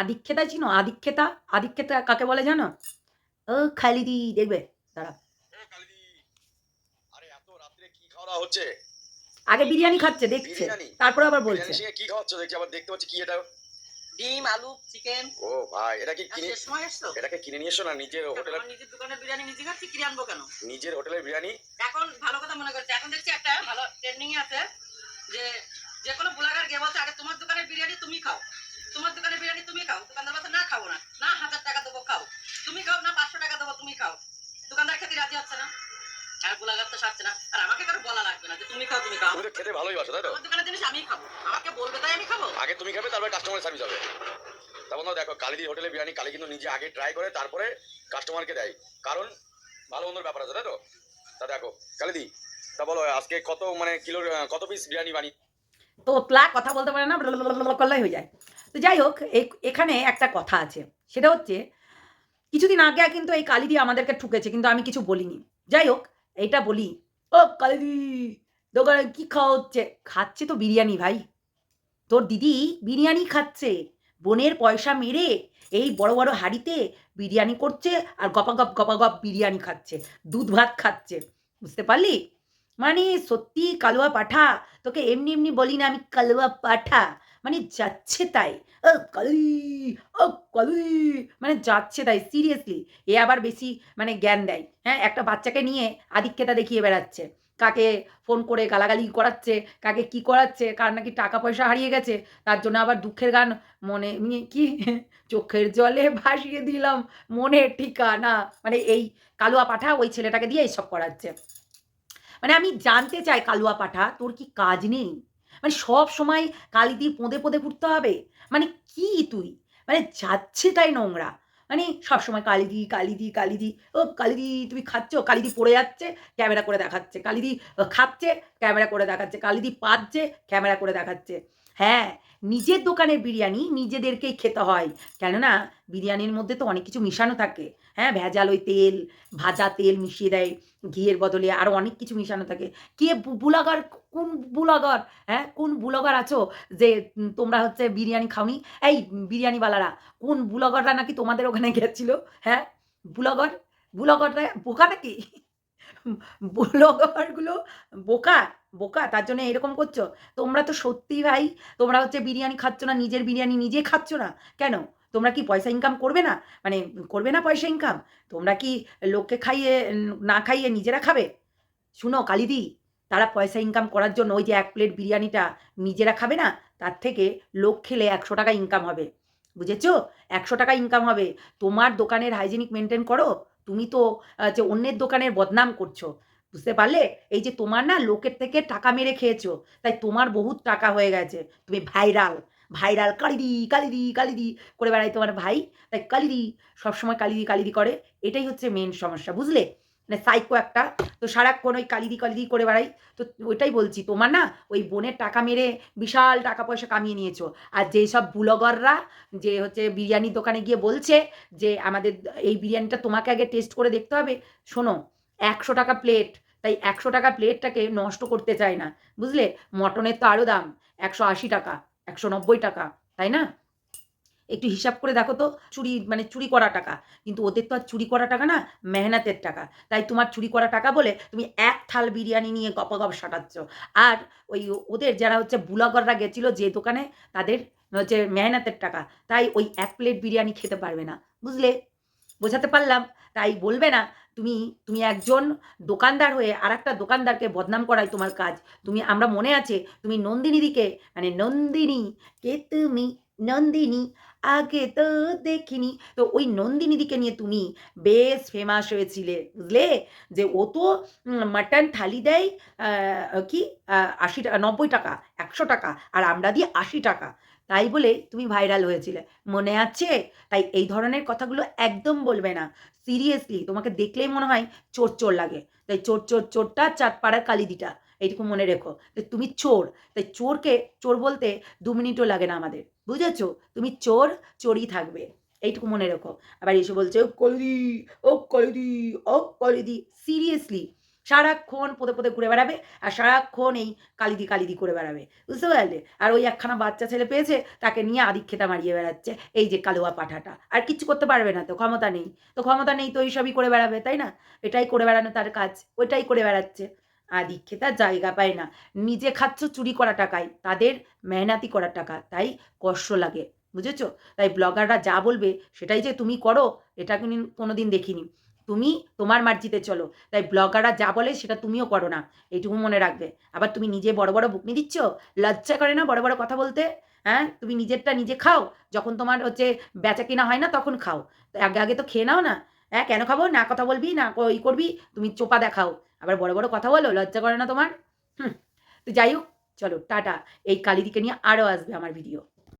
আদিক্ষেতা চিনো? আদিক্ষেতা? আদিক্ষেতা কাকে বলে জানো? ও খালিদি দেখবে। দাঁড়া। কি হচ্ছে? আগে বিরিয়ানি খাচ্ছে দেখছে? তারপর আবার বলছে। কি খাওয়াচ্ছ? দেখছি আবার দেখতে পাচ্ছি কি এটা। ডিম আলু চিকেন। ও ভাই এটা কি কিনে এসছো? এটাকে কিনে নিয়ে এসো না নিজের হোটেলের নিজের দোকানের বিরিয়ানি নিজে খাচ্ছি কিনে আনব কেন? নিজের হোটেলের বিরিয়ানি? এখন ভালো কথা মনে করছে। এখন দেখছি একটা ভালো ট্রেন্ডিং আছে যে যে কোনো ব্লগার গিয়ে বলছে আগে তোমার দোকানের বিরিয়ানি তুমি খাও। তোমার দোকানের বিরিয়ানি তুমি খাও দোকানদার বলছে না খাব না। না হাজার টাকা দেবো খাও। তুমি খাও না পাঁচশো টাকা দেবো তুমি খাও। দোকানদার খেতে রাজি হচ্ছে না? আর তো সারছে না। আর আমাকে কারও বলা লাগবে না যে তুমি খাও তুমি খাও। তুমি খেতে ভালোই বাসো তাই তো? দোকানের জিনিস আমি খাব। আমাকে বলবে তাই আমি খাব? আগে তুমি খাবে তারপরে কাস্টমার সার্ভিস হবে। তা বন্ধু দেখো কালিদি হোটেলের বিরিয়ানি কালি কিন্তু নিজে আগে ট্রাই করে তারপরে কাস্টমারকে দেয়। কারণ ভালো মন্দর ব্যাপার আছে তাই তো? তা দেখো কালিদি তা বলো আজকে কত মানে কিলো কত পিস বিরিয়ানি বানি তোতলা কথা বলতে পারে না করলেই হয়ে যায়। তো যাই হোক এখানে একটা কথা আছে। সেটা হচ্ছে, কিছুদিন আগে কিন্তু এই কালিদি আমাদেরকে ঠুকেছে, কিন্তু আমি কিছু বলিনি। যাই হোক, এইটা বলি। ও কালিদি, দোকানে কি খাওয়া হচ্ছে? খাচ্ছে তো বিরিয়ানি ভাই। তোর দিদি বিরিয়ানি খাচ্ছে। বোনের পয়সা মেরে এই বড় বড় হাঁড়িতে বিরিয়ানি করছে আর গপাগপ গপাগপ বিরিয়ানি খাচ্ছে। দুধ ভাত খাচ্ছে। বুঝতে পারলি? মানে সত্যি কালুয়া পাঠা? তোকে এমনি এমনি বলি না আমি কালুয়া পাঠা। মানে যাচ্ছে তাই। ও কালি ও কালি মানে যাচ্ছে তাই সিরিয়াসলি এ আবার বেশি মানে জ্ঞান দেয়। হ্যাঁ একটা বাচ্চাকে নিয়ে আধিক্যতা দেখিয়ে বেড়াচ্ছে। কাকে ফোন করে গালাগালি করাচ্ছে, কাকে কি করাচ্ছে, কার নাকি টাকা পয়সা হারিয়ে গেছে, তার জন্য আবার দুঃখের গান মনে নিয়ে কি? চোখের জলে ভাসিয়ে দিলাম মনের ঠিকানা। মানে এই কালুয়া পাঠা ওই ছেলেটাকে দিয়ে এইসব করাচ্ছে। মানে আমি জানতে চাই কালুয়া পাঠা, তোর কি কাজ নেই? মানে সব সময় দিয়ে পোঁদে পোঁদে ঘুরতে হবে? মানে কি তুই? মানে যাচ্ছে তাই নোংরা। মানে সবসময় কালিদি কালিদি কালিদি ও কালিদি তুমি খাচ্ছ কালিদি পড়ে যাচ্ছে, ক্যামেরা করে দেখাচ্ছে কালিদি খাচ্ছে, ক্যামেরা করে দেখাচ্ছে কালিদি পাচ্ছে ক্যামেরা করে দেখাচ্ছে। হ্যাঁ নিজের দোকানের বিরিয়ানি নিজেদেরকেই খেতে হয়। কেননা, বিরিয়ানির মধ্যে তো অনেক কিছু মিশানো থাকে। হ্যাঁ ভেজাল ওই তেল, ভাজা তেল মিশিয়ে দেয়, ঘিয়ের বদলে আরও অনেক কিছু মিশানো থাকে। কে বুলাগার কোন বুলাগার হ্যাঁ কোন বুলগার আছো যে তোমরা হচ্ছে বিরিয়ানি খাওনি? এই বিরিয়ানিওয়ালারা, কোন বুলগাররা নাকি তোমাদের ওখানে গেছিল? হ্যাঁ বুলগার বুলগাররা বোকা নাকি? বুলগারগুলো বোকা বোকা, তার জন্য এরকম করছ? তোমরা তো সত্যি ভাই, তোমরা হচ্ছে বিরিয়ানি খাচ্ছ না, নিজের বিরিয়ানি নিজে খাচ্ছ না। কেন? তোমরা কি পয়সা ইনকাম করবে না? মানে করবে না পয়সা ইনকাম তোমরা কি লোককে খাইয়ে, না খাইয়ে নিজেরা খাবে? শুনো কালিদি, তারা পয়সা ইনকাম করার জন্য ওই যে এক প্লেট বিরিয়ানিটা নিজেরা খাবে না, তার থেকে লোক খেলে একশো টাকা ইনকাম হবে। বুঝেছ? একশো টাকা ইনকাম হবে। তোমার দোকানের হাইজেনিক মেনটেন করো তুমি তো যে অন্যের দোকানের বদনাম করছ, বুঝতে পারলে? এই যে তোমার না লোকের থেকে টাকা মেরে খেয়েছো, তাই তোমার বহুত টাকা হয়ে গেছে। তুমি ভাইরাল ভাইরাল কালিদি কালিদি কালিদি করে বেড়াই তোমার ভাই, তাই কালিদি, সবসময় কালিদি কালিদি করে, এটাই হচ্ছে মেন সমস্যা, বুঝলে? মানে সাইকো একটা। তো সারাক্ষণ ওই কালিদি কালিদি করে বেড়াই। তো ওইটাই বলছি, তোমার না ওই বোনের টাকা মেরে বিশাল টাকা পয়সা কামিয়ে নিয়েছো। আর যেই সব ব্লগাররা, যে হচ্ছে বিরিয়ানির দোকানে গিয়ে বলছে যে আমাদের এই বিরিয়ানিটা তোমাকে আগে টেস্ট করে দেখতে হবে। শোনো, একশো টাকা প্লেট তাই একশো টাকা প্লেটটাকে নষ্ট করতে চায় না। বুঝলে? মটনের তো আরও দাম, একশো আশি টাকা, একশো নব্বই টাকা, তাই না? একটু হিসাব করে দেখো তো, চুরি মানে চুরি করা টাকা। কিন্তু ওদের তো আর চুরি করা টাকা না, মেহনতের টাকা। তাই তোমার চুরি করা টাকা বলে তুমি এক থাল বিরিয়ানি নিয়ে গপাগপ সাটাচ্ছ। আর ওই ওদের যারা হচ্ছে বুলাগররা গেছিল যে দোকানে, তাদের হচ্ছে মেহনতের টাকা। তাই ওই এক প্লেট বিরিয়ানি খেতে পারবে না। বুঝলে? বোঝাতে পারলাম? তাই বলবে না, তুমি তুমি একজন দোকানদার হয়ে আর একটা দোকানদারকে বদনাম করাই তোমার কাজ। তুমি, আমরা মনে আছে, তুমি নন্দিনীদিকে মানে নন্দিনী, কে তুমি? নন্দিনী আগে তো দেখিনি। তো ওই নন্দিনীদিকে নিয়ে তুমি বেশ ফেমাস হয়েছিলে, বুঝলে? যে ও তো মাটন থালি দেয় কি আশি টাকা, নব্বই টাকা, একশো টাকা, আর আমরা দিই আশি টাকা। তাই বলে তুমি ভাইরাল হয়েছিলে। মনে আছে? তাই এই ধরনের কথাগুলো একদম বলবে না। সিরিয়াসলি তোমাকে দেখলেই মনে হয় চোর চোর লাগে। তাই চোর চোর চোরটা চাঁদপাড়ার কালিদিটা। এইটুকু মনে রেখো তাই তুমি চোর। তাই চোরকে, চোর বলতে দু মিনিটও লাগে না আমাদের। বুঝেছ? তুমি চোর, চোরই থাকবে। এইটুকু মনে রেখো। আবার এসে বলছে ও কলিদি ও কলিদি ও কলিদি। সিরিয়াসলি সারাক্ষণ পদে পদে ঘুরে বেড়াবে আর সারাক্ষণ এই কালিদি কালিদি করে বেড়াবে। বুঝতে পারলে? আর ওই একখানা বাচ্চা ছেলে পেয়েছে, তাকে নিয়ে আদিক্ষেতা মারিয়ে বেড়াচ্ছে এই যে কালোয়া পাঠাটা। আর কিচ্ছু করতে পারবে না তো, ক্ষমতা নেই। তো ক্ষমতা নেই তো এইসবই করে বেড়াবে, তাই না? এটাই করে বেড়ানো তার কাজ, ওইটাই করে বেড়াচ্ছে। আদিক্ষেতা জায়গা পায় না। নিজে খাচ্ছ, চুরি করা টাকায়। তাদের মেহনাতি করা টাকা। তাই কষ্ট লাগে, বুঝেছ? তাই ব্লগাররা যা বলবে সেটাই যে তুমি করো, এটা কিন্তু কোনোদিন দেখিনি। তুমি তোমার মার্জিতে চলো। তাই ব্লগাররা যা বলে সেটা তুমিও করো না। এইটুকু মনে রাখবে। আবার তুমি নিজে বড় বড় বুকনি দিচ্ছ লজ্জা করে না বড় বড় কথা বলতে? হ্যাঁ? তুমি নিজেরটা নিজে খাও। যখন তোমার হচ্ছে বেচা কিনা হয় না তখন খাও। আগে আগে তো খেয়ে নাও না। হ্যাঁ? কেন খাব? না কথা বলবি, না ই করবি, তুমি চোপা দেখাও। আবার বড় বড় কথা বলো, লজ্জা করে না তোমার? হুম, তো যাই হোক, চলো, টাটা। এই কালীদিকে নিয়ে আরও আসবে আমার ভিডিও